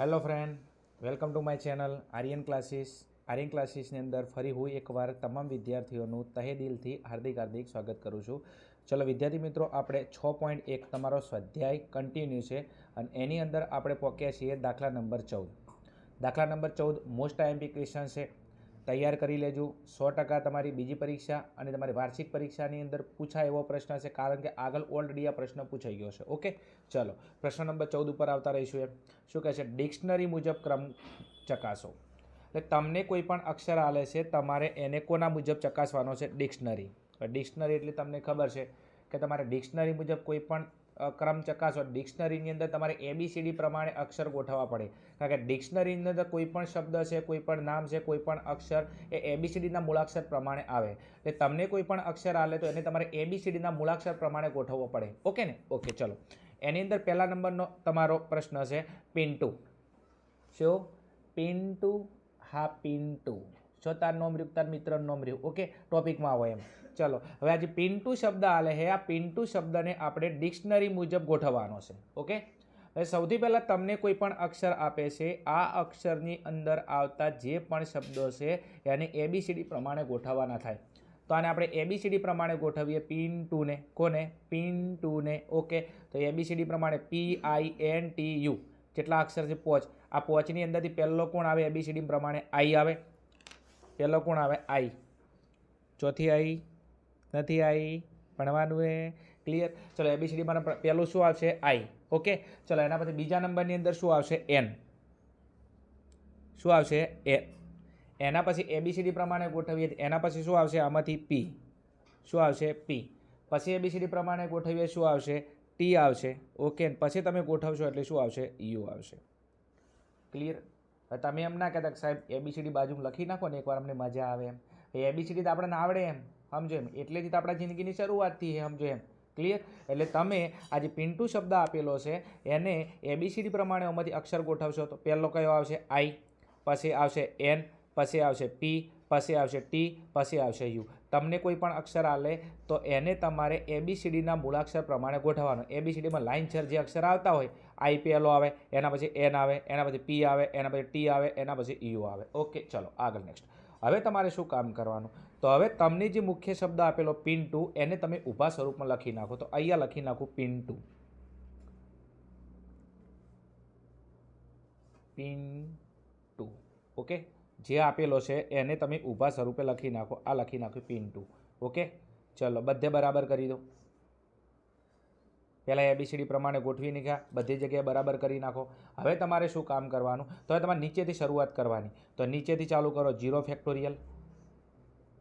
Hello friend welcome to my channel Aryan classes Aryan ક્લાસીસની અંદર ફરી હું એકવાર તમામ વિદ્યાર્થીઓનું તહે દિલથી હાર્દિક હાર્દિક સ્વાગત કરું છું. ચલો, વિદ્યાર્થી મિત્રો, આપણે છ પોઈન્ટ એક તમારો સ્વાધ્યાય કન્ટિન્યુ છે અને એની અંદર આપણે પહોંચ્યા છીએ દાખલા નંબર ચૌદ. દાખલા નંબર ચૌદ મોસ્ટ આઈએમપી ક્વેશ્ચન છે. તૈયાર કરી લેજો. સો ટકા તમારી બીજી પરીક્ષા અને તમારી વાર્ષિક પરીક્ષાની અંદર પૂછાય એવો પ્રશ્ન છે કારણ કે આગળ ઓલરેડી આ પ્રશ્ન પૂછાઈ ગયો છે. ઓકે? ચલો, પ્રશ્ન નંબર ચૌદ ઉપર આવતા રહીશું એમ. શું કહે છે? ડિક્શનરી મુજબ ક્રમ ચકાસો. એટલે તમને કોઈ પણ અક્ષર આલે છે, તમારે એને કોના મુજબ ચકાસવાનો છે? ડિક્શનરી. ડિક્શનરી એટલે તમને ખબર છે કે તમારે ડિક્શનરી મુજબ કોઈ પણ ક્રમ ચકાસો. ડિક્શનરીની અંદર તમારે એબીસીડી પ્રમાણે અક્ષર ગોઠવવા પડે. કારણ કે ડિક્શનરીની અંદર કોઈ પણ શબ્દ છે, કોઈ પણ નામ છે, કોઈ પણ અક્ષર એ એબીસીડીના મૂળાક્ષર પ્રમાણે આવે. એટલે તમને કોઈ પણ અક્ષર આલે તો એને તમારે એબીસીડીના મૂળાક્ષર પ્રમાણે ગોઠવવો પડે. ઓકે ને? ઓકે, ચલો. એની અંદર પહેલા નંબરનો તમારો પ્રશ્ન છે, પિન્ટુ. શું? પિન્ટુ? હા, પિન્ટુ. તાર નોમ રહ્યું, તાર મિત્ર નોમ રહ્યું. ઓકે? ટોપિકમાં આવો એમ. ચલો, હવે આજે પિન્ટુ શબ્દ આલે છે આ પિન્ટુ શબ્દને આપણે ડિક્શનરી મુજબ ગોઠવવાનો છે, ઓકે? હવે સૌથી પહેલાં તમને કોઈ પણ અક્ષર આપે છે, આ અક્ષરની અંદર આવતા જે પણ શબ્દો છે, એને એબીસીડી પ્રમાણે ગોઠવવાના થાય. તો આને આપણે એબીસીડી પ્રમાણે ગોઠવીએ પિન ટુને કોને? પિન ટુને ઓકે? તો એબીસીડી પ્રમાણે P I N T U જેટલા અક્ષર છે પોચ. આ પોચની અંદરથી પહેલો કોણ આવે? એબીસીડી પ્રમાણે આઈ આવે. પહેલો કોણ આવે? આઈ. ચોથી આઈ. નથી આઈ. ભણવાનું એ ક્લિયર ચલો એબીસીડીમાં પહેલું શું આવશે? આઈ ઓકે ચલો, એના પછી બીજા નંબરની અંદર શું આવશે? એન શું આવશે? એ એના પછી એબીસીડી પ્રમાણે ગોઠવીએ એના પછી શું આવશે? આમાંથી પી શું આવશે? પી પછી એબીસીડી પ્રમાણે ગોઠવીએ શું આવશે? ટી આવશે. ઓકે પછી તમે ગોઠવશો એટલે શું આવશે? યુ આવશે. ક્લિયર તમે એમ ના કહેતા સાહેબ એબીસીડી બાજુમાં લખી નાખો ને એકવાર અમને મજા આવે એમ. એબીસીડી તો આપણને આવડે એમ. સમજો એમ. એટલે તો આપણા જિંદગીની શરૂઆતથી છે સમજો એમ. ક્લિયર એટલે તમે આ જે પિન્ટુ શબ્દ આપેલો છે, એને એબીસીડી પ્રમાણે એમાંથી અક્ષર ગોઠવશો તો પહેલો કયો આવશે? આઈ પછી આવશે એન પછી આવશે પી પછી આવશે ટી પછી આવશે યુ તમને કોઈ પણ અક્ષર આલે તો એને તમારે એબીસીડીના મૂળાક્ષર પ્રમાણે ગોઠવવાનો. એબીસીડીમાં લાઇનસર જે અક્ષર આવતા હોય આઈ પહેલો આવે, એના પછી એન આવે, એના પછી પી આવે, એના પછી ટી આવે, એના પછી યુ આવે. ઓકે ચલો, આગળ નેક્સ્ટ હવે તમારે શું કામ કરવાનું? તો હવે તમને જે મુખ્ય શબ્દ આપેલો પિન ટુ એને તમે ઊભા સ્વરૂપમાં લખી નાખો. તો અહીંયા લખી નાખું pin two pin two okay? જે આપેલો છે, એને તમે ઊભા સ્વરૂપે લખી નાખો. આ લખી નાખ્યું પિન ટુ ઓકે? ચલો, બધે બરાબર કરી દો. પહેલાં એબીસીડી પ્રમાણે ગોઠવી નાખ્યા. બધી જગ્યાએ બરાબર કરી નાખો. હવે તમારે શું કામ કરવાનું? તો હવે તમારે નીચેથી શરૂઆત કરવાની. તો નીચેથી ચાલુ કરો. જીરો ફેક્ટોરિયલ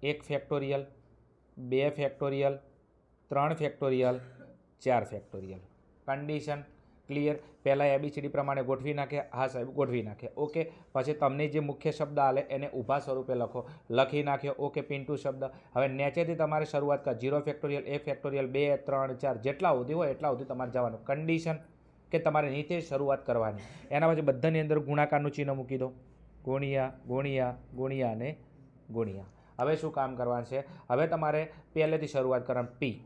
એક ફેક્ટોરિયલ, બે ફેક્ટોરિયલ, ત્રણ ફેક્ટોરિયલ, ચાર ફેક્ટોરિયલ. કન્ડિશન ક્લિયર પહેલાં એબીસીડી પ્રમાણે ગોઠવી નાખે. હા, સાહેબ, ગોઠવી નાખે. ઓકે પછી તમને જે મુખ્ય શબ્દ આલે, એને ઊભા સ્વરૂપે લખો. લખી નાખ્યો ઓકે પિન્ટુ શબ્દ. હવે નીચેથી તમારે શરૂઆત કર. જીરો ફેક્ટોરિયલ એક ફેક્ટોરિયલ બે, ત્રણ, ચાર, જેટલા સુધી હોય એટલા સુધી તમારે જવાનું. કન્ડિશન કે તમારે નીચે શરૂઆત કરવાની. એના પછી બધાની અંદર ગુણાકારનું ચિહ્ન મૂકી દો. ગુણિયા ગુણિયા ગુણિયા અને ગુણિયા. હવે શું કામ કરવાનું છે? હવે તમારે પહેલેથી શરૂઆત કરવાની પી.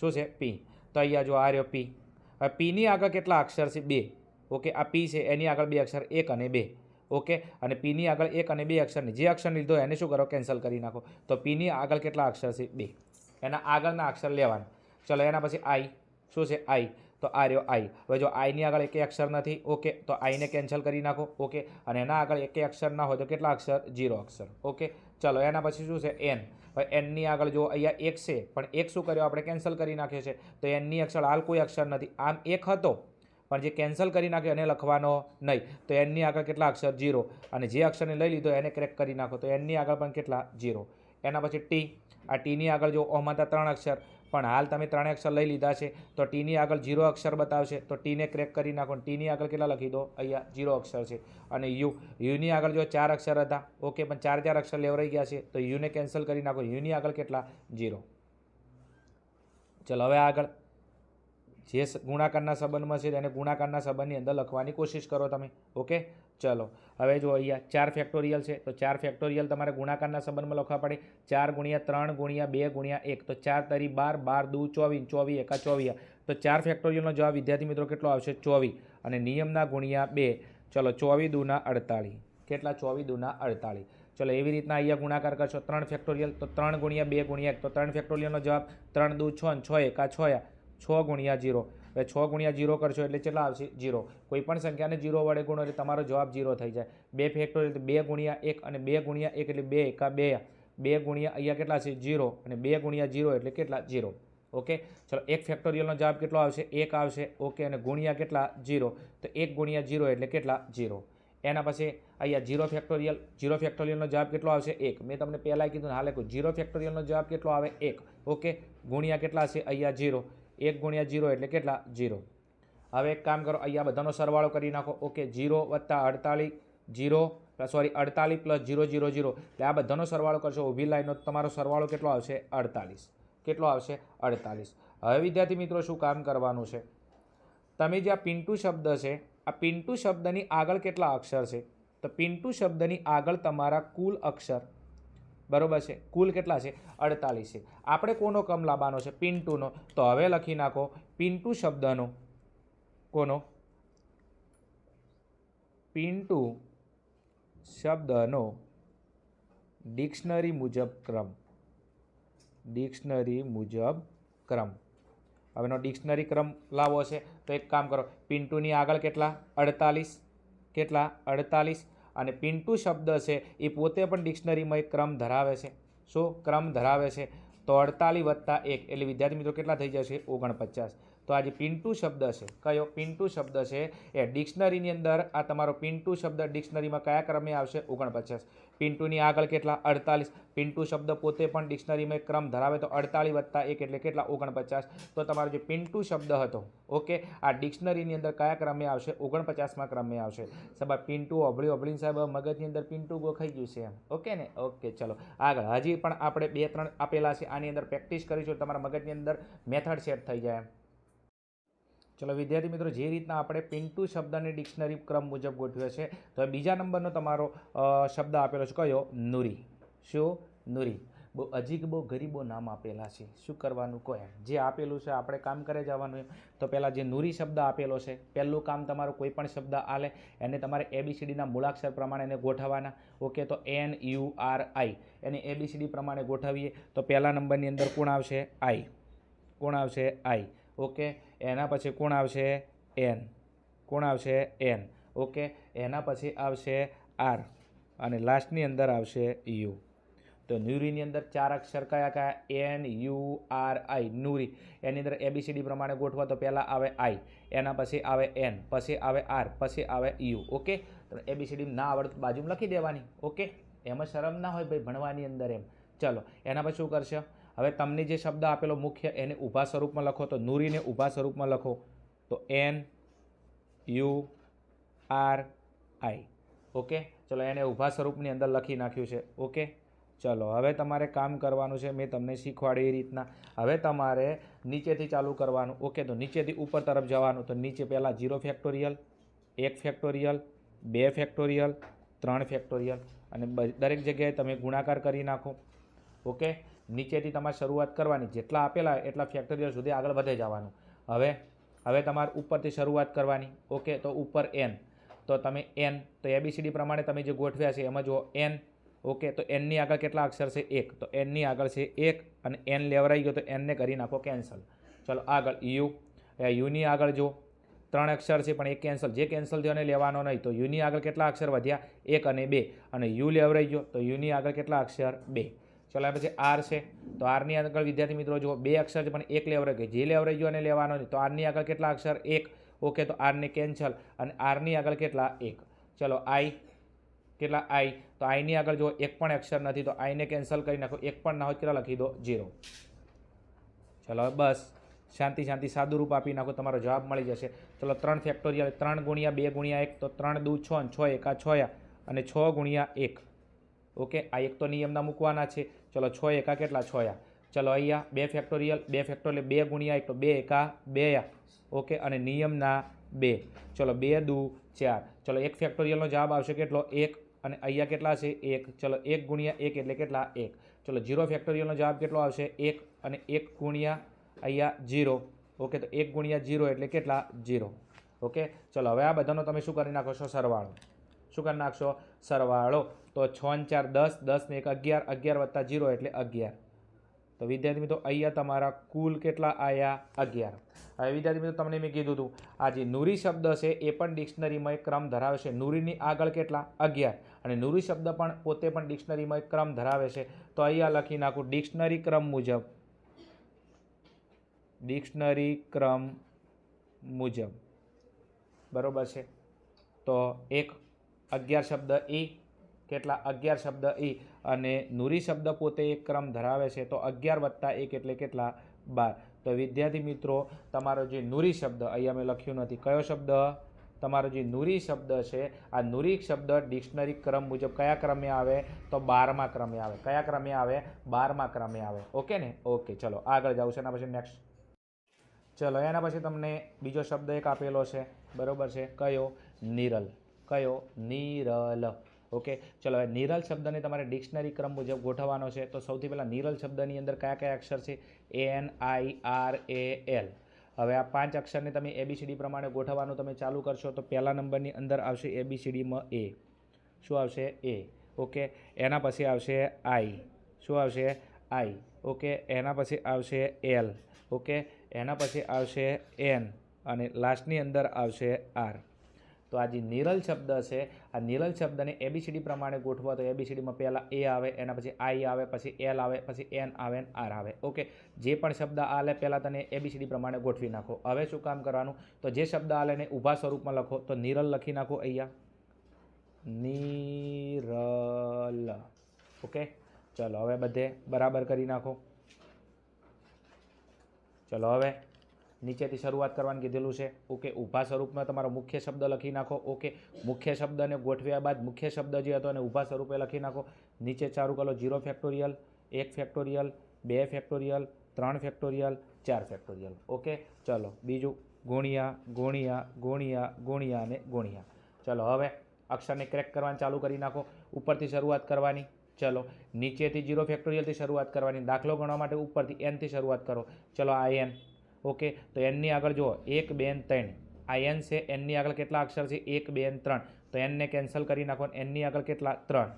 શું છે? પી. તો અહીંયા જો આ રહ્યો પી. હવે પીની આગળ કેટલા અક્ષર છે? બે. ઓકે, આ પી છે, એની આગળ બે અક્ષર એક અને બે. ઓકે, અને પીની આગળ એક અને બે અક્ષરની, જે અક્ષર લીધો એને શું કરો? કેન્સલ કરી નાખો. તો પીની આગળ કેટલા અક્ષર છે? બે. એના આગળના અક્ષર લેવાના. ચલો, એના પછી આઈ. શું છે? આઈ. તો આ રહ્યો આઈ. હવે જો આઈની આગળ એકે અક્ષર નથી, ઓકે, તો આઈને કેન્સલ કરી નાખો. ઓકે, અને એના આગળ એકે અક્ષર ના હોય તો કેટલા અક્ષર? જીરો અક્ષર. ઓકે ચલો, એના પછી શું છે? એન એનની આગળ જો અહીંયા એક છે, પણ એક શું કર્યો? આપણે કેન્સલ કરી નાખ્યો છે. તો એનની અક્ષર, હાલ કોઈ અક્ષર નથી. આમ એક હતો, પણ જે કેન્સલ કરી નાખ્યો એને લખવાનો નહીં. તો એનની આગળ કેટલા અક્ષર? જીરો અને જે અક્ષરને લઈ લીધો એને ક્રેક કરી નાખો. તો એનની આગળ પણ કેટલા? જીરો એના પછી ટી આ ટીની આગળ જો ઓમાં ત્રણ અક્ષર. પણ હાલ તમે ત્રણે અક્ષર લઈ લીધા છે, તો ટીની આગળ ઝીરો અક્ષર બતાવશે, તો ટીને ક્રેક કરી નાખો ટીની આગળ કેટલા લખી દો? અહીંયા ઝીરો અક્ષર છે. અને યુ યુની આગળ જો ચાર અક્ષર હતા ઓકે પણ ચાર ચાર અક્ષર લેવરાઈ ગયા છે, તો યુને કેન્સલ કરી નાખો યુની આગળ કેટલા? ઝીરો. ચલો, હવે આગળ. જે ગુણાકારના સંબંધમાં છે તેને ગુણાકારના સંબંધની અંદર લખવાની કોશિશ કરો તમે ઓકે ચલો. હવે જો અહીંયા ચાર ફેક્ટોરિયલ છે, તો ચાર ફેક્ટોરિયલ તમારે ગુણાકારના સંબંધમાં લખવા પડે. ચાર ગુણ્યા ત્રણ ગુણ્યા બે ગુણ્યા એક. તો ચાર તરી બાર બાર દુ ચોવીસ ચોવીસ એકા ચોવીસ તો ચાર ફેક્ટોરિયલનો જવાબ વિદ્યાર્થી મિત્રો કેટલો આવશે? ચોવીસ. અને નિયમના ગુણ્યા બે. ચલો, ચોવીસ દૂના અડતાળીસ. કેટલા? ચોવીસ દૂના અડતાળીસ. ચલો, એવી રીતના અહીંયા ગુણાકાર કરશો. ત્રણ ફેક્ટોરિયલ તો ત્રણ ગુણ્યા બે ગુણ્યા એક. તો ત્રણ ફેક્ટોરિયલનો જવાબ ત્રણ દુ છ છ એકા છ છ ગુણ્યા જીરો. હવે છ ગુણ્યા જીરો કરશો એટલે કેટલા આવશે? જીરો. કોઈ પણ સંખ્યાને જીરો વડે ગુણો એટલે તમારો જવાબ જીરો થઈ જાય. બે ફેક્ટોરિયલ બે ગુણ્યા એક અને બે ગુણ્યા એક એટલે બે એકા બે. બે ગુણ્યા અહીંયા કેટલા છે? જીરો. અને બે ગુણ્યા જીરો એટલે કેટલા? જીરો. ઓકે? ચલો, એક ફેક્ટોરિયલનો જવાબ કેટલો આવશે? એક આવશે. ઓકે? અને ગુણ્યા કેટલા? જીરો. તો એક ગુણ્યા જીરો એટલે કેટલા? જીરો. એના પછી અહીંયા જીરો ફેક્ટોરિયલ જીરો ફેક્ટોરિયલનો જવાબ કેટલો આવશે? એક. મેં તમને પહેલાં કીધું હાલે કહું જીરો ફેક્ટોરિયલનો જવાબ કેટલો આવે? એક. ઓકે? ગુણ્યા કેટલા છે? અહીંયા જીરો. એક ગુણ્યા જીરો એટલે કેટલા? જીરો. હવે એક કામ કરો અહીંયા બધાનો સરવાળો કરી નાખો. ઓકે જીરો વત્તા અડતાલીસ, જીરો સોરી અડતાલીસ પ્લસ જીરો જીરો જીરો. એટલે આ બધાનો સરવાળો કરશો, ઊભી લાઈનનો તમારો સરવાળો કેટલો આવશે? અડતાલીસ. કેટલો આવશે? અડતાલીસ. હવે વિદ્યાર્થી મિત્રો, શું કામ કરવાનું છે? તમે જે આ પિન્ટુ શબ્દ છે, આ પિન્ટુ શબ્દની આગળ કેટલા અક્ષર છે? તો પિન્ટુ શબ્દની આગળ તમારા કુલ અક્ષર બરોબર છે? કુલ કેટલા છે? અડતાલીસ છે. આપણે કોનો કમ લાવવાનો છે? પિન્ટુનો. તો હવે લખી નાખો. પિન્ટુ શબ્દનો. કોનો? પિન્ટુ શબ્દનો ડિક્શનરી મુજબ ક્રમ. ડિક્શનરી મુજબ ક્રમ. હવેનો ડિક્શનરી ક્રમ લાવવો છે, તો એક કામ કરો. પિન્ટુની આગળ કેટલા? અડતાલીસ. કેટલા? અડતાલીસ. અને પિન્ટુ શબ્દ છે, એ પોતે પણ ડિક્શનરીમાં એક ક્રમ ધરાવે છે. શું ક્રમ ધરાવે છે? તો અડતાલીસ વત્તા એક. એટલે વિદ્યાર્થી મિત્રો કેટલા થઈ જશે? ઓગણપચાસ. તો આ જે પિન્ટુ શબ્દ છે, કયો પિન્ટુ શબ્દ છે, એ ડિક્શનરીની અંદર આ તમારો પિન્ટુ શબ્દ ડિક્શનરીમાં કયા ક્રમે આવશે? ઓગણપચાસ. પિન્ટુની આગળ કેટલા? અડતાલીસ. પિન્ટુ શબ્દ પોતે પણ ડિક્શનરીમાં ક્રમ ધરાવે તો અડતાલીસ વત્તા એક એટલે કેટલા? ઓગણપચાસ. તો તમારો જે પિન્ટુ શબ્દ હતો, ઓકે, આ ડિક્શનરીની અંદર કયા ક્રમે આવશે? ઓગણપચાસમાં ક્રમે આવશે. સાહેબ પિન્ટુ અભળી અભળીને સાહેબ મગજની અંદર પિન્ટુ ગોખાઈ ગયું છે એમ. ઓકે ને? ઓકે, ચલો. આગળ, હજી પણ આપણે બે ત્રણ આપેલા છે. આની અંદર પ્રેક્ટિસ કરીશું. તમારા મગજની અંદર મેથડ સેટ થઈ જાય એમ. ચલો વિદ્યાર્થી મિત્રો, જે રીતના આપણે પિન્ટુ શબ્દની ડિક્શનરી ક્રમ મુજબ ગોઠવ્યો છે, તો બીજા નંબરનો તમારો શબ્દ આપેલો છે. કયો? નુરી. શું? નુરી. બહુ અજીક બહુ ગરીબો નામ આપેલા છે. શું કરવાનું કહો જે આપેલું છે, આપણે કામ કરે જવાનું એમ. તો પહેલાં જે નુરી શબ્દ આપેલો છે, પહેલું કામ તમારું કોઈ પણ શબ્દ આલે, એને તમારે એબીસીડીના મૂળાક્ષર પ્રમાણે એને ગોઠવવાના. ઓકે તો એન યુ આર આઈ એને એબીસીડી પ્રમાણે ગોઠવીએ, તો પહેલા નંબરની અંદર કોણ આવશે? આઈ કોણ આવશે? આઈ ઓકે, એના પછી કોણ આવશે? એન. કોણ આવશે? એન. ઓકે, એના પછી આવશે આર. અને લાસ્ટની અંદર આવશે યુ. તો ન્યુરીની અંદર ચાર અક્ષર કયા કયા? N, U, R, I. ન્યુરી. એની અંદર એબીસીડી પ્રમાણે ગોઠવા તો પહેલાં આવે આઈ. એના પછી આવે એન. પછી આવે આર. પછી આવે યુ. ઓકે? એબીસીડી ના આવડતું બાજુમાં લખી દેવાની. ઓકે? એમાં શરમ ના હોય ભાઈ ભણવાની અંદર એમ. ચલો, એના પછી શું કરશે? હવે તમને જે શબ્દ આપેલો મુખ્ય એને ઊભા સ્વરૂપમાં લખો, તો નૂરીને ઊભા સ્વરૂપમાં લખો. તો N, U, R, I. Okay? ચલો, એને ઊભા સ્વરૂપની અંદર લખી નાખ્યું છે. ઓકે? ચલો, હવે તમારે કામ કરવાનું છે. મેં તમને શીખવાડી એ રીતના. હવે તમારે નીચેથી ચાલુ કરવાનું. ઓકે? તો નીચેથી ઉપર તરફ જવાનું. તો નીચે પહેલાં ઝીરો ફેક્ટોરિયલ, એક ફેક્ટોરિયલ, બે ફેક્ટોરિયલ, ત્રણ ફેક્ટોરિયલ. અને દરેક જગ્યાએ તમે ગુણાકાર કરી નાખો. ઓકે? નીચેથી તમારે શરૂઆત કરવાની, જેટલા આપેલા એટલા ફેક્ટરીઓ સુધી આગળ વધે જવાનું. હવે હવે તમારે ઉપરથી શરૂઆત કરવાની. ઓકે તો ઉપર એન તો તમે એન તો એબીસીડી પ્રમાણે તમે જે ગોઠવ્યા છે, એમાં જો એન ઓકે તો એનની આગળ કેટલા અક્ષર છે? એક. તો એનની આગળ છે એક અને એન લેવરાઈ ગયો, તો એનને કરી નાખો કેન્સલ ચલો, આગળ યુ યુની આગળ જો ત્રણ અક્ષર છે, પણ એક કેન્સલ જે કેન્સલ થયો એને લેવાનો નહીં. તો યુની આગળ કેટલા અક્ષર વધ્યા? એક અને બે. અને યુ લેવરાઈ ગયો, તો યુની આગળ કેટલા અક્ષર? બે. ચલો પછી આર છે. તો આરની આગળ વિદ્યાર્થી મિત્રો, જુઓ, બે અક્ષર છે, પણ એક લેવરાઈ ગઈ. જે લેવરાઈ ગયો અને લેવાનો નહીં તો આરની આગળ કેટલા અક્ષર? એક. ઓકે, તો આરને કેન્સલ અને આરની આગળ કેટલા? એક. ચલો, આઈ. કેટલા? આઈ. તો આઈની આગળ જો એક પણ અક્ષર નથી, તો આઈને કેન્સલ કરી નાખો. એક પણ ના હોય કેટલા લખી દો? ઝીરો ચલો, બસ. શાંતિ શાંતિ સાદું રૂપ આપી નાખો, તમારો જવાબ મળી જશે. ચલો, ત્રણ ફેક્ટોરિયલ ત્રણ ગુણ્યા બે ગુણ્યા એક, તો ત્રણ દૂ છ અને છ એકા છ અને છ ગુણ્યા એક. ઓકે, આ એક તો નિયમના મૂકવાના છે. ચલો છ એકા કેટલા છ યા ચલો અહીંયા બે ફેક્ટોરિયલ બે ફેક્ટોરિયલ બે ગુણ્યા એક તો બે એકા બે ઓકે, અને નિયમના બે. ચલો બે દુ ચાર. ચલો એક ફેક્ટોરિયલનો જવાબ આવશે કેટલો? એક. અને અહીંયા કેટલા છે? એક. ચલો એક ગુણ્યા એક એટલે કેટલા? એક. ચલો જીરો ફેક્ટોરિયલનો જવાબ કેટલો આવશે? એક. અને એક ગુણ્યા અહીંયા જીરો ઓકે, તો એક ગુણ્યા જીરો એટલે કેટલા? જીરો ઓકે, ચલો હવે આ બધાનો તમે શું કરી નાખો છો? સરવાળો. શું કરી નાખશો? સરવાળો. તો છ ચાર દસ દસ ને એક અગિયાર અગિયાર વત્તા જીરો એટલે અગિયાર. તો વિદ્યાર્થી મિત્રો, અહીંયા તમારા કુલ કેટલા આવ્યા અગિયાર. હવે વિદ્યાર્થી મિત્રો, તમને મેં કીધું હતું, આ જે નૂરી શબ્દ છે, એ પણ ડિક્શનરીમાં એક ક્રમ ધરાવે છે. નૂરીની આગળ કેટલા? અગિયાર. અને નૂરી શબ્દ પણ પોતે પણ ડિક્શનરીમાં એક ક્રમ ધરાવે છે. તો અહીંયા લખી નાખું, ડિક્શનરી ક્રમ મુજબ. ડિક્શનરી ક્રમ મુજબ. બરોબર છે? તો એક અગિયાર શબ્દ ઈ કેટલા અગિયાર શબ્દ ઈ અને નુરી શબ્દ પોતે એક ક્રમ ધરાવે છે, તો અગિયાર વત્તા એક એટલે કેટલા? બાર. તો વિદ્યાર્થી મિત્રો, તમારો જે નુરી શબ્દ, અહીંયા મેં લખ્યું નથી. કયો શબ્દ? તમારો જે નુરી શબ્દ છે, આ નુરી શબ્દ ડિક્શનરી ક્રમ મુજબ કયા ક્રમે આવે? તો બારમા ક્રમે આવે. કયા ક્રમે આવે? બારમા ક્રમે આવે. ઓકે ને? ઓકે, ચલો, આગળ જાઉં છે. એના પછી નેક્સ્ટ ચલો, એના પછી તમને બીજો શબ્દ એક આપેલો છે. બરોબર છે? કયો? નિરલ. કયો? નિરલ. ઓકે ચલો હવે નિરલ શબ્દને તમારે ડિક્શનરી ક્રમ મુજબ ગોઠવવાનો છે. તો સૌથી પહેલાં નિરલ શબ્દની અંદર કયા કયા અક્ષર છે? N I R A L હવે આ પાંચ અક્ષરને તમે એબીસીડી પ્રમાણે ગોઠવવાનું તમે ચાલુ કરશો તો પહેલા નંબરની અંદર આવશે એબીસીડીમાં એ શું આવશે? એ ઓકે એના પછી આવશે આઈ શું આવશે? આઈ ઓકે એના પછી આવશે એલ ઓકે એના પછી આવશે એન અને લાસ્ટની અંદર આવશે આર તો આ જે નિરલ શબ્દ છે, આ નિરલ શબ્દને એબીસીડી પ્રમાણે ગોઠવો તો એબીસીડીમાં પહેલાં એ આવે, એના પછી આઈ આવે, પછી એલ આવે, પછી એન આવે ને આર આવે. ઓકે જે પણ શબ્દ આલે, પહેલાં તને એબીસીડી પ્રમાણે ગોઠવી નાખો. હવે શું કામ કરવાનું? તો જે શબ્દ આલે ને ઊભા સ્વરૂપમાં લખો. તો નિરલ લખી નાખો અહીંયા. નિરલ. ઓકે ચલો, હવે બધે બરાબર કરી નાખો. ચલો, હવે નીચેથી શરૂઆત કરવાની કીધેલું છે. ઓકે, ઊભા સ્વરૂપમાં તમારો મુખ્ય શબ્દ લખી નાખો. ઓકે, મુખ્ય શબ્દને ગોઠવ્યા બાદ મુખ્ય શબ્દ જે હતો એને ઊભા સ્વરૂપે લખી નાખો. નીચે ચાલુ કરો ઝીરો ફેક્ટોરિયલ, એક ફેક્ટોરિયલ, બે ફેક્ટોરિયલ, ત્રણ ફેક્ટોરિયલ, ચાર ફેક્ટોરિયલ. ઓકે, ચલો, બીજું, ગુણ્યા ગુણ્યા ગુણ્યા ગુણ્યા અને ગુણ્યા. ચલો, હવે અક્ષરને ક્રેક કરવાનું ચાલુ કરી નાખો. ઉપરથી શરૂઆત કરવાની. ચલો, નીચેથી જીરો ફેક્ટોરિયલથી શરૂઆત કરવાની. દાખલો ગણવા માટે ઉપરથી એનથી શરૂઆત કરો. ચલો, આ એન ઓકે, તો એનની આગળ જુઓ, એક, બે ત્રણ. આ એન છે એનની આગળ કેટલા અક્ષર છે? એક, બે ત્રણ. તો એનને કેન્સલ કરી નાખો એનની આગળ કેટલા? ત્રણ.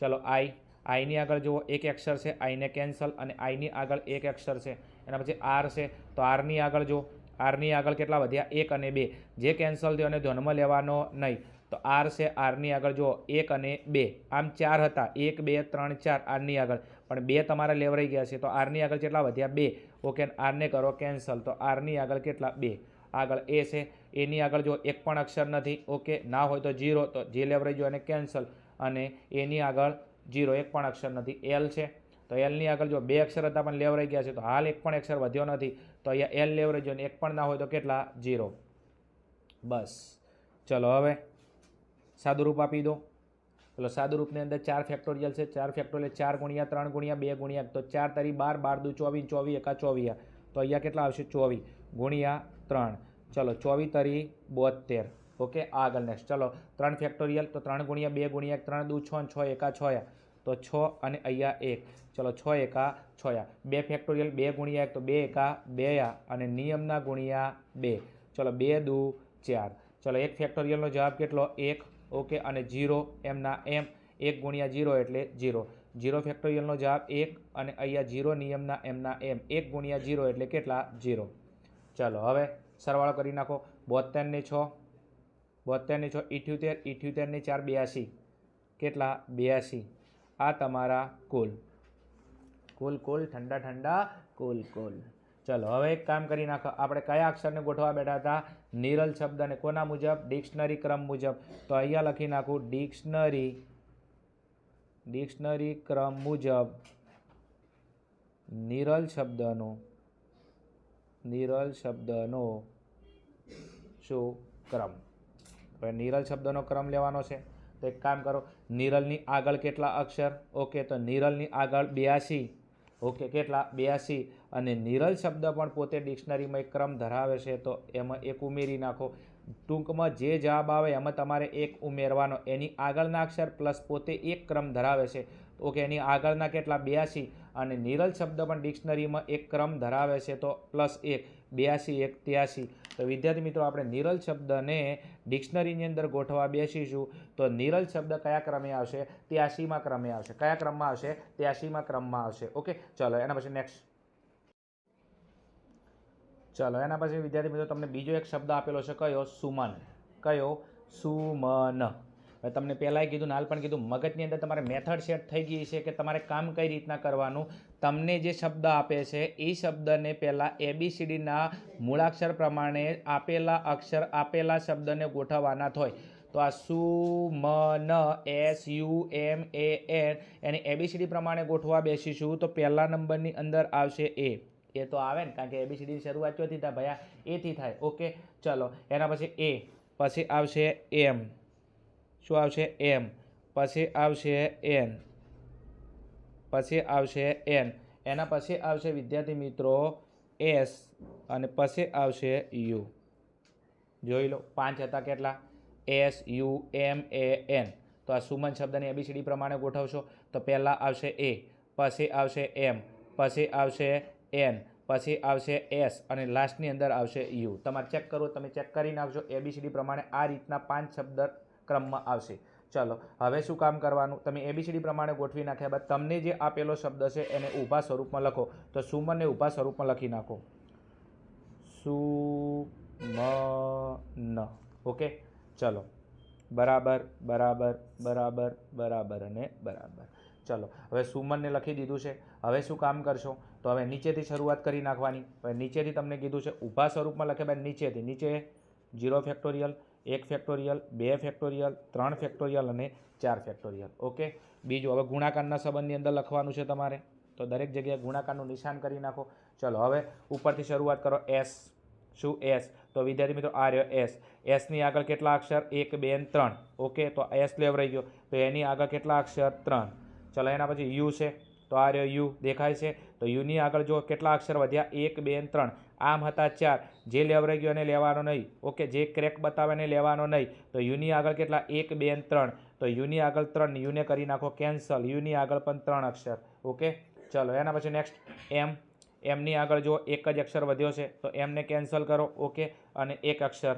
ચલો આઈ આઈની આગળ જુઓ, એક અક્ષર છે આઈને કેન્સલ અને આઈની આગળ એક અક્ષર છે. એના પછી આર છે, તો આરની આગળ જુઓ આરની આગળ કેટલા વધ્યા? એક અને બે. જે કેન્સલ થયો અને ધ્યાનમાં લેવાનો નહીં. તો આર છે આરની આગળ જુઓ, એક અને બે. આમ ચાર હતા. એક, બે, ત્રણ, ચાર, આરની આગળ. પણ બે તમારા લેવરાઈ ગયા છે. તો આરની આગળ કેટલા વધ્યા? બે. ઓકે આરને કરો કેન્સલ. તો આરની આગળ કેટલા? બે. આગળ એ છે. એની આગળ જો એક પણ અક્ષર નથી. ઓકે, ના હોય તો જીરો તો જે લેવરાઈ ગયો એને કેન્સલ. અને એની આગળ જીરો એક પણ અક્ષર નથી. એલ છે. તો એલની આગળ જો બે અક્ષર હતા પણ લેવરાઈ ગયા છે. તો હાલ એક પણ અક્ષર વધ્યો નથી. તો અહીંયા એલ લેવરાઈ ગયો અને એક પણ ના હોય તો કેટલા? જીરો બસ. ચલો હવે. સાદુરૂપ આપી દો. ચલો, સાદુરૂપની અંદર ચાર ફેક્ટોરિયલ છે. ચાર ફેક્ટોરિયલ ચાર ગુણ્યા ત્રણ ગુણ્યા બે ગુણ્યા તો ચાર તારી બાર બાર દુ ચોવીસ ચોવીસ એકા ચોવીસ. તો અહીંયા કેટલા આવશે? ચોવીસ. ગુણ્યા ત્રણ. ચલો, ચોવીસ તરી બોતેર ઓકે, આગળ નેક્સ્ટ ચલો, ત્રણ ફેક્ટોરિયલ તો ત્રણ ગુણ્યા બે ગુણ્યા ત્રણ દુ છ છ એકા છ તો છ અને અહીંયા એક. ચલો, છ એકા છ બે ફેક્ટોરિયલ બે ગુણ્યા એક તો બે એકા બે અને નિયમના ગુણ્યા બે. ચલો, બે દુ ચાર. ચલો, એક ફેક્ટોરિયલનો જવાબ કેટલો? એક ઓકે, અને જીરો એમના એમ, એક ગુણ્યા જીરો એટલે જીરો જીરો ફેક્ટોરિયલનો જવાબ એક, અને અહીંયા જીરો નિયમના એમના એમ. એક ગુણ્યા જીરો એટલે કેટલા? જીરો ચાલો, હવે સરવાળો કરી નાખો. બોતેરને છ. બોતેરને છ, ઇઠ્યોતેર, ઇઠ્યોતેરને ચાર, બ્યાસી. કેટલા? બ્યાસી. આ તમારા કુલ. કુલ કુલ, ઠંડા ઠંડા, કુલ કુલ. ચલો, હવે એક કામ કરી નાખો. આપણે કયા અક્ષરને ગોઠવા બેઠા હતા? નિરલ શબ્દને કોના મુજબ? ડિક્શનરી ક્રમ મુજબ. તો અહીંયા લખી નાખું, ડિક્શનરી ડિક્શનરી ક્રમ મુજબ નિરલ શબ્દનો નિરલ શબ્દનો શું ક્રમ? હવે નિરલ શબ્દનો ક્રમ લેવાનો છે. તો એક કામ કરો, નિરલની આગળ કેટલા અક્ષર? ઓકે, તો નિરલની આગળ બ્યાસી. ઓકે, કેટલા? બ્યાસી. અને નિરલ શબ્દ પણ પોતે ડિક્શનરીમાં એક ક્રમ ધરાવે છે, તો એમાં એક ઉમેરી નાખો. ટૂંકમાં જે જવાબ આવે એમાં તમારે એક ઉમેરવાનો. એની આગળના અક્ષર પ્લસ પોતે એક ક્રમ ધરાવે છે. ઓકે એની આગળના કેટલા? બ્યાસી. અને નિરલ શબ્દ પણ ડિક્શનરીમાં એક ક્રમ ધરાવે છે, તો પ્લસ એક. બ્યાસી એક ત્યાસી તો વિદ્યાર્થી મિત્રો, આપણે નિરલ શબ્દને ડિક્શનરીની અંદર ગોઠવા બેસીશું. તો નિરલ શબ્દ કયા ક્રમે આવશે? ત્યાસીમાં ક્રમે આવશે. કયા ક્રમમાં આવશે? ત્યાસીમાં ક્રમમાં આવશે. ઓકે? ચલો, એના પછી નેક્સ્ટ ચલો, એના પછી વિદ્યાર્થી મિત્રો, તમને બીજો એક શબ્દ આપેલો છે, કયો? સુમન. કયો? સુમન. હવે તમને પહેલાંય કીધું નાલ પણ કીધું. મગજની અંદર તમારે મેથડ સેટ થઈ ગઈ છે કે તમારે કામ કઈ રીતના કરવાનું? તમને જે શબ્દ આપે છે, એ શબ્દને પહેલાં એબીસીડીના મૂળાક્ષર પ્રમાણે આપેલા અક્ષર, આપેલા શબ્દને ગોઠવવાના હોય. તો આ Suman, S U M A N, any ABCD પ્રમાણે ગોઠવા બેસીશું. તો પહેલા નંબરની અંદર આવશે એ. એ તો આવે ને, કારણ કે એબીસીડીની શરૂઆત ક્યોથી થાય ભયા એથી થાય. ઓકે ચલો, એના પછી એ પછી આવશે એમ શું આવશે? એમ પછી આવશે એન પછી આવશે એન એના પછી આવશે, વિદ્યાર્થી મિત્રો એસ અને પછી આવશે યુ જોઈ લો, પાંચ હતા કેટલા? S U M A N તો આ સુમન શબ્દની એબીસીડી પ્રમાણે ગોઠવશો. તો પહેલાં આવશે એ પછી આવશે એમ પછી આવશે એન, પછી આવશે એસ અને લાસ્ટની અંદર આવશે યુ. તમારે ચેક કરો તમે ચેક કરી નાખજો એબીસીડી પ્રમાણે આ રીતના પાંચ શબ્દ ક્રમમાં આવશે. ચલો, હવે શું કામ કરવાનું? તમે એબીસીડી પ્રમાણે ગોઠવી નાખ્યા બાદ તમને જે આપેલો શબ્દ છે એને ઊભા સ્વરૂપમાં લખો. તો સુમનને ઊભા સ્વરૂપમાં લખી નાખો. સુમન. ઓકે? ચલો. બરાબર બરાબર બરાબર બરાબર અને બરાબર. ચલો, હવે સુમનને લખી દીધું છે, હવે શું કામ કરશો? તો હવે નીચેથી શરૂઆત કરી નાખવાની. હવે નીચેથી તમને કીધું છે, ઊભા સ્વરૂપમાં લખે ભાઈ નીચેથી. નીચે જીરો ફેક્ટોરિયલ એક ફેક્ટોરિયલ બે ફેક્ટોરિયલ ત્રણ ફેક્ટોરિયલ અને ચાર ફેક્ટોરિયલ ઓકે? બીજું, હવે ગુણાકારના સંબંધની અંદર લખવાનું છે તમારે. તો દરેક જગ્યાએ ગુણાકારનું નિશાન કરી નાખો. ચલો, હવે ઉપરથી શરૂઆત કરો એસ શું એસ તો વિદ્યાર્થી મિત્રો, આ રહ્યો એસ એસની આગળ કેટલા અક્ષર? એક, બે ત્રણ. ઓકે? તો એસ લેવ રહી ગયો. તો એની આગળ કેટલા અક્ષર? ત્રણ. ચલો એના પછી યુ છે. તો આ રહ્યો યુ, દેખાય છે. તો યુની આગળ જો કેટલા અક્ષર વધ્યા? એક, બે ત્રણ. આમ હતા ચાર. જે લેવરાઈ ગયો એને લેવાનો નહીં. ઓકે, જે ક્રેક બતાવે એને લેવાનો નહીં. તો યુની આગળ કેટલા? એક, બે ત્રણ. તો યુની આગળ ત્રણ, યુને કરી નાખો કેન્સલ. યુની આગળ પણ ત્રણ અક્ષર. ઓકે, ચલો એના પછી નેક્સ્ટ. એમ. એમની આગળ જો એક જ અક્ષર વધ્યો છે. તો એમને કેન્સલ કરો. ઓકે, અને એક અક્ષર.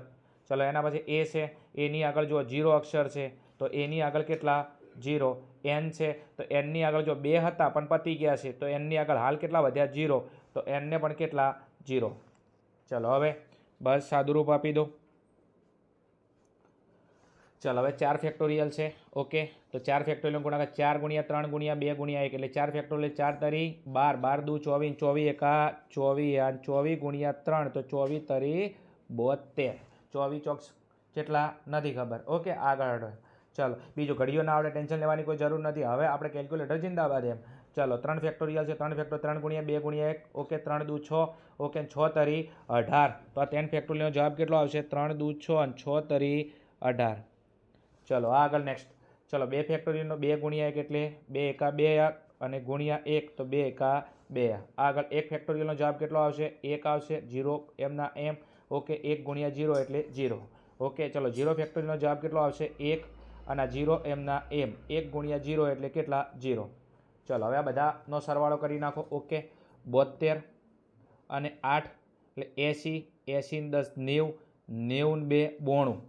ચલો એના પછી એ છે. એની આગળ જો જીરો અક્ષર છે. તો એની આગળ કેટલા? જીરો એન છે, તો એનની આગળ જો બે હતા પણ પતી ગયા છે, તો એનની આગળ હાલ કેટલા વધ્યા? જીરો. તો એનને પણ કેટલા? જીરો. ચલો હવે બસ સાદુરૂપ આપી દો. ચાલો હવે ચાર ફેક્ટોરિયલ છે ઓકે તો ચાર ફેક્ટોરિયલ ગુણાકાર ચાર ગુણ્યા ત્રણ ગુણ્યા બે ગુણ્યા એક, એટલે ચાર ફેક્ટોરિયલ ચાર તરી બાર. બાર દુ ચોવીસ ચોવીસ એકા ચોવીસ આ ચોવીસ ગુણ્યા ત્રણ, તો ચોવીસ તરી બોતેર ચોવીસ ચોક્સ કેટલા? નથી ખબર. ઓકે આગળ ચાલો, બીજું ઘડીઓ ના આવડે, ટેન્શન લેવાની કોઈ જરૂર નથી. હવે આપણે કેલ્ક્યુલેટર જિંદાબાદ એમ. ચાલો, ત્રણ ફેક્ટોરિયલ છે, ત્રણ ફેક્ટર ત્રણ ગુણ્યા બે ગુણ્યા એક, ઓકે, ત્રણ દૂ છ, ઓકે, છ તરી અઢાર. તો આ ટેન ફેક્ટોરિયલનો જવાબ કેટલો આવશે? ત્રણ દૂ છ અને છ તરી અઢાર. ચલો આગળ નેક્સ્ટ ચલો, બે ફેક્ટોરિયલનો બે ગુણ્યા એક એટલે બે એકા બે અને ગુણ્યા એક તો બે એકા બે આગળ એક ફેક્ટોરિયલનો જવાબ કેટલો આવશે? એક આવશે જીરો એમના એમ ઓકે, એક ગુણ્યા જીરો એટલે જીરો ઓકે, ચલો જીરો ફેક્ટોરિયલનો જવાબ કેટલો આવશે? એક અને જીરો એમના એમ. એક ગુણ્યા જીરો એટલે કેટલા? જીરો. ચલો, હવે આ બધાનો સરવાળો કરી નાખો. ઓકે. બોતેર અને આઠ એટલે એંસી. એંસી દસ નેવું. નેવું બે બોણું.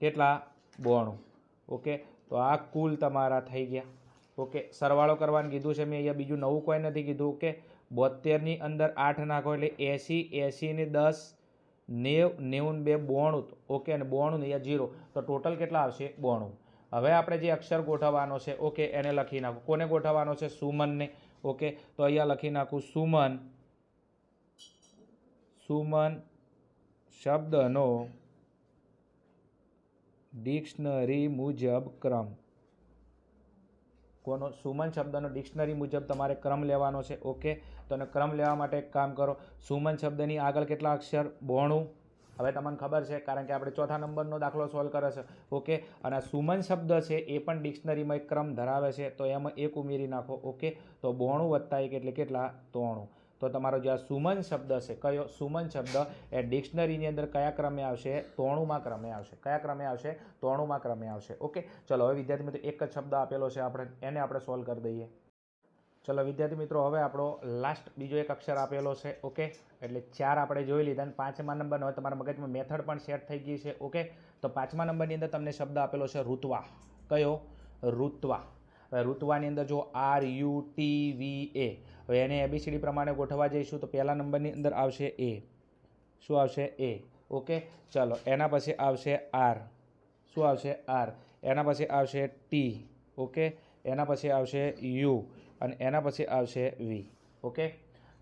કેટલા? બોણું. ઓકે. તો આ કુલ તમારા થઈ ગયા. ઓકે. સરવાળો કરવાનું કીધું છે મેં. અહીંયા બીજું નવું કોઈ નથી કીધું. ઓકે. બોતેરની અંદર આઠ નાખો એટલે એંસી. એંસીને દસ, નેવ નેવું બે બોણું. ઓકે. અને બોણું અહીંયા જીરો. તો ટોટલ કેટલા આવશે? બોણું. હવે આપણે જે અક્ષર ગોઠવવાનો છે, ઓકે, એને લખી નાખો. કોને ગોઠવવાનો છે? સુમનને. ઓકે, તો અહીંયા લખી નાખું, સુમન. સુમન શબ્દનો ડિક્શનરી મુજબ ક્રમ. કોનો? સુમન શબ્દનો ડિક્શનરી મુજબ તમારે ક્રમ લેવાનો છે, ઓકે? તો ક્રમ લેવા માટે એક કામ કરો. સુમન શબ્દની આગળ કેટલા અક્ષર? બોણું. હવે તમને ખબર છે, કારણ કે આપણે ચોથા નંબરનો દાખલો સોલ્વ કરે છે. ઓકે અને સુમન શબ્દ છે, એ પણ ડિક્શનરીમાં એક ક્રમ ધરાવે છે, તો એમાં એક ઉમેરી નાખો. ઓકે તો બોણું વત્તા એક એટલે કેટલા? તોણું. તો તમારો જે આ સુમન શબ્દ છે, કયો? સુમન શબ્દ એ ડિક્શનરીની અંદર કયા ક્રમે આવશે? તોણુંમાં ક્રમે આવશે. કયા ક્રમે આવશે? તોણુંમાં ક્રમે આવશે. ઓકે ચલો, હવે વિદ્યાર્થી મિત્રો, એક જ શબ્દ આપેલો છે આપણે, એને આપણે સોલ્વ કરી દઈએ. ચલો, વિદ્યાર્થી મિત્રો, હવે આપણો લાસ્ટ બીજો એક અક્ષર આપેલો છે ઓકે એટલે ચાર આપણે જોઈ લીધા અને પાંચમા નંબરનો હવે તમારા મગજમાં મેથડ પણ સેટ થઈ ગઈ છે ઓકે તો પાંચમા નંબરની અંદર તમને શબ્દ આપેલો છે, ઋત્વા. કયો? ઋત્વા. હવે ઋત્વાની અંદર જો R U T V A હવે એને એબીસીડી પ્રમાણે ગોઠવવા જઈશું, તો પહેલા નંબરની અંદર આવશે એ શું આવશે? એ ઓકે ચલો, એના પછી આવશે આર શું આવશે? આર એના પછી આવશે ટી ઓકે એના પછી આવશે યુ અને એના પછી આવશે વી ઓકે?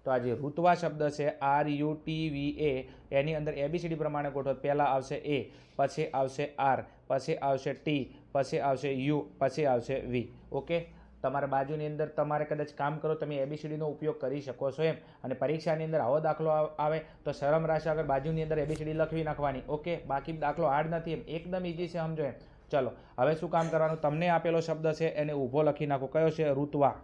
તો આ જે ઋતવા શબ્દ છે R U T V A એની અંદર એબીસીડી પ્રમાણે ગોઠવો. પહેલાં આવશે એ પછી આવશે આર પછી આવશે ટી પછી આવશે યુ પછી આવશે વી ઓકે? તમારા બાજુની અંદર તમારે કદાચ કામ કરો, તમે એબીસીડીનો ઉપયોગ કરી શકો છો એમ. અને પરીક્ષાની અંદર આવો દાખલો આવે તો શરમ રાશે આગળ બાજુની અંદર એબીસીડી લખવી નાખવાની, ઓકે? બાકી દાખલો હાર્ડ નથી એમ. એકદમ ઇઝી છે, સમજો એમ. ચલો, હવે શું કામ કરવાનું? તમને આપેલો શબ્દ છે, એને ઊભો લખી નાખો. કયો છે? ઋત્વા.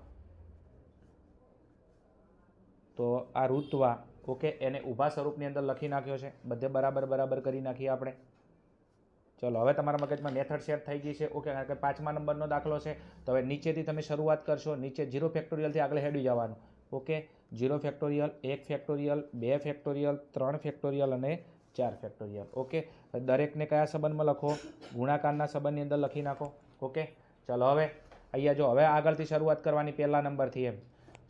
તો આ ઋત્વા ઓકે, એને ઊભા સ્વરૂપની અંદર લખી નાખ્યો છે. બધે બરાબર બરાબર કરી નાખીએ આપણે. ચલો, હવે તમારા મગજમાં મેથડ સેટ થઈ ગઈ છે, ઓકે, કારણ કે પાંચમા નંબરનો દાખલો છે. તો હવે નીચેથી તમે શરૂઆત કરશો, નીચે જીરો ફેક્ટોરિયલથી આગળ હેડી જવાનું. ઓકે ઝીરો ફેક્ટોરિયલ એક ફેક્ટોરિયલ બે ફેક્ટોરિયલ ત્રણ ફેક્ટોરિયલ અને ચાર ફેક્ટોરિયલ ઓકે, દરેકને કયા સંબંધમાં લખો? ગુણાકારના સંબંધની અંદર લખી નાખો. ઓકે, ચલો, હવે, અહીંયા જો, હવે આગળથી શરૂઆત કરવાની પહેલા નંબરથી એમ.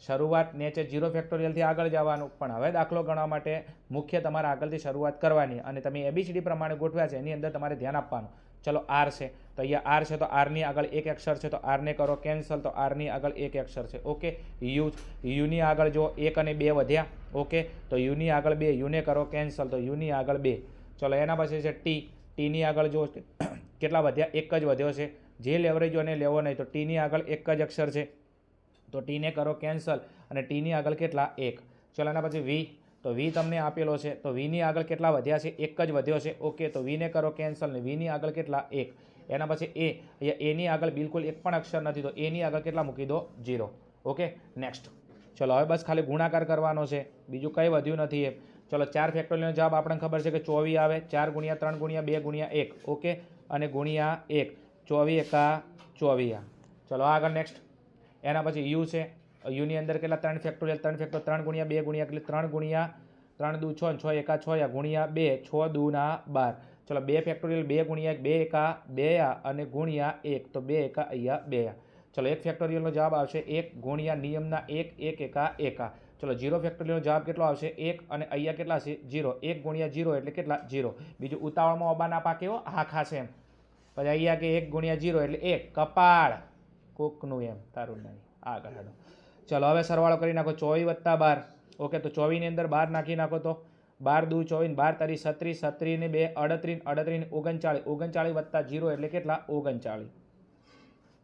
શરૂઆત નેચર ઝીરો ફેક્ટોરિયલથી આગળ જવાનું. પણ હવે દાખલો ગણવા માટે મુખ્ય તમારે આગળથી શરૂઆત કરવાની અને તમે એબીસીડી પ્રમાણે ગોઠવ્યા છે, એની અંદર તમારે ધ્યાન આપવાનું. ચલો આર છે. તો અહીંયા આર છે, તો આરની આગળ એક અક્ષર છે, તો આરને કરો કેન્સલ તો આરની આગળ એક અક્ષર છે. ઓકે યુ યુની આગળ જો એક અને બે વધ્યા. ઓકે તો યુની આગળ બે યુને કરો કેન્સલ તો યુની આગળ બે. ચલો, એના પછી છે ટી ટીની આગળ જો કેટલા વધ્યા? એક જ વધ્યો છે. જે લેવરેજો અને લેવો નહીં, તો ટીની આગળ એક જ અક્ષર છે. તો ટીને કરો કેન્સલ અને ટીની આગળ કેટલા? એક. ચલો એના પછી વી. તો વી તમને આપેલો છે. તો વીની આગળ કેટલા વધ્યા છે? એક જ વધ્યો છે. ઓકે, તો વીને કરો કેન્સલ ને વીની આગળ કેટલા? એક. એના પછી એ. અહીંયા એની આગળ બિલકુલ એક પણ અક્ષર નથી. તો એની આગળ કેટલા મૂકી દો? Zero okay, next. ચલો, હવે બસ ખાલી ગુણાકાર કરવાનો છે. બીજું કંઈ વધ્યું નથી એમ. ચલો, ચાર ફેક્ટોરિયલનો જવાબ આપણને ખબર છે કે ચોવીસ આવે. ચાર ગુણ્યા ત્રણ ગુણ્યા બે ગુણ્યા એક. ઓકે, અને ગુણ્યા એક. ચોવીસ એકા ચોવીયા. ચલો, આગળ નેક્સ્ટ. એના પછી યુ છે. યુની અંદર કેટલા? ત્રણ ફેક્ટોરિયલ ત્રણ ફેક્ટર ત્રણ ગુણ્યા બે ગુણ્યા એટલે ત્રણ ગુણ્યા ત્રણ દુ છ છ એકા છ ગુણ્યા બે, છ દુના બાર. ચલો, બે ફેક્ટોરિયલ બે ગુણ્યા બે એકા બે અને ગુણ્યા એક. તો બે એકા અહીંયા બે ચલો, એક ફેક્ટોરિયલનો જવાબ આવશે એક ગુણ્યા નિયમના એક એક એકા એકા. ચલો જીરો ફેક્ટોરિયલનો જવાબ કેટલો આવશે? એક અને અહીંયા કેટલા છે? જીરો એક ગુણ્યા જીરો એટલે કેટલા? જીરો બીજું ઉતાવળમાં ઓબાના પાકેવો હા? ખાશે એમ. પછી અહીંયા કે એક ગુણ્યા જીરો એટલે એક. કપાળ. કોકનું એમ, તારું નહીં. આગળ હાલો ચલો, હવે સરવાળો કરી નાખો ચોવીસ વત્તા બાર. ઓકે, તો ચોવીસની અંદર બાર નાખી નાખો તો. બાર દુ ચોવીસ, બાર તારી સત્રીસ સત્રીને બે, અડત્રીસ અડત્રીસ ઓગણચાળીસ. ઓગણચાળીસ વત્તા જીરો એટલે કેટલા? ઓગણચાળીસ.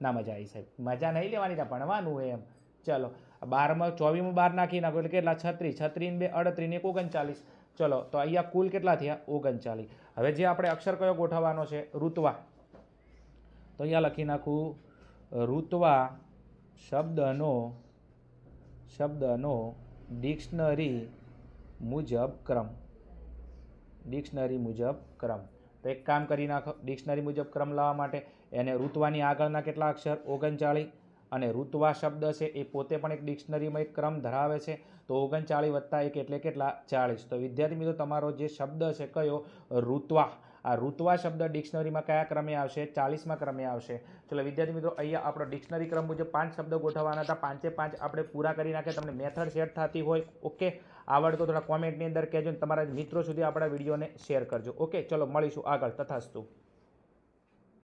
ના, મજા આવી સાહેબ. મજા નહીં લેવાની ત્યાં ભણવાનું એમ. ચલો, બારમાં, ચોવીસમાં બાર નાખી નાખો એટલે કેટલા? છત્રીસ. છત્રીસ બે, અડત્રીસ એક ઓગણચાલીસ ચલો, તો અહીંયા કુલ કેટલા થયા? ઓગણચાલીસ હવે જે આપણે અક્ષર કયો ગોઠવવાનો છે? ઋતવા. તો અહીંયા લખી નાખું. ઋત્વા શબ્દનો શબ્દનો ડિક્શનરી મુજબ ક્રમ. ડિક્શનરી મુજબ ક્રમ. તો એક કામ કરી નાખો. ડિક્શનરી મુજબ ક્રમ લાવવા માટે એને ઋત્વાની આગળના કેટલા અક્ષર? ઓગણચાળીસ. અને ઋત્વા શબ્દ છે એ પોતે પણ એક ડિક્શનરીમાં એક ક્રમ ધરાવે છે. તો ઓગણચાળીસ વત્તા એક એટલે કેટલા? ચાળીસ. તો વિદ્યાર્થી મિત્રો, તમારો જે શબ્દ છે કયો? ઋત્વા આ ઋતવા શબ્દ ડિક્શનરીમાં કયા ક્રમે આવશે? ચાલીસમાં ક્રમે આવશે. ચલો વિદ્યાર્થી મિત્રો, અહીંયા આપણો ડિક્શનરી ક્રમ મુજબ પાંચ શબ્દ ગોઠવવાના હતા. પાંચે પાંચ આપણે પૂરા કરી નાખ્યા. તમને મેથડ સેટ થતી હોય ઓકે આવડતો થોડા કોમેન્ટની અંદર કહેજો તમારા મિત્રો સુધી આપણા વિડીયોને શેર કરજો. ઓકે ચલો મળીશું આગળ, તથાસ્તુ.